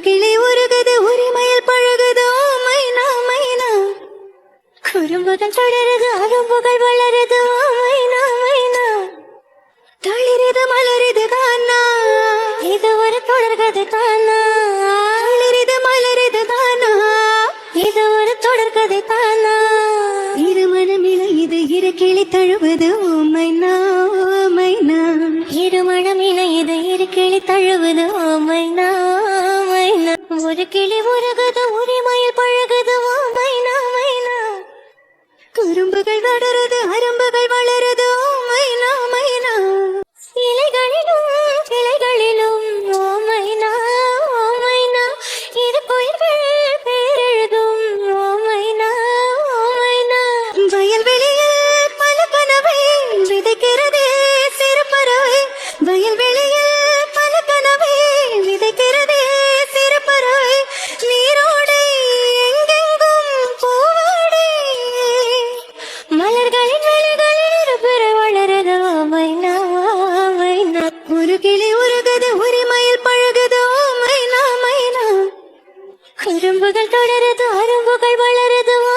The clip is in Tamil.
கிளி உருகுது உரிமையில் பழகுது? மைனா மைனா. குறும்புகள் தொடருது அரும்புகள் வளருது. மைனா மைனா. தளிரிது மலருது கானா இது ஒரு தொடர்கதை கானா தளிரிது மலருது கானா இது ஒரு தொடர்கதை கானா மனமில இது இரு கிளி தழுவது. ஓ மைனா ஓ மைனா. இருமணம் இணையுது இரு கிளி தழுவது. ஓ மைனா. மைனா ஒரு கிளி உருகுது உரிமையில் பழகுது ஓ மைனா மைனா கரும்புகள் வளருது அரும்புகள் வளருது ஓ மைனா மைனா இலைகளிலும் கிளைகளிலும் ஓ மைனா ஓ மைனா இது குயில்கள் பேரெழுதும் ஓ மைனா ஓ மைனா வயல்வெளியில் பல கனவை விதைக்கிறது சிறு பறவை. வயல்வெளியில் மலர்களின் வெளிகளில் இருபெற வளருது ஓ மைனா மைனா. ஒரு கிளி உருகுது உரிமையில் பழகுது ஓ மைனா மைனா. குறும்புகள் தொடருது அரும்புகள் வளருது ஓ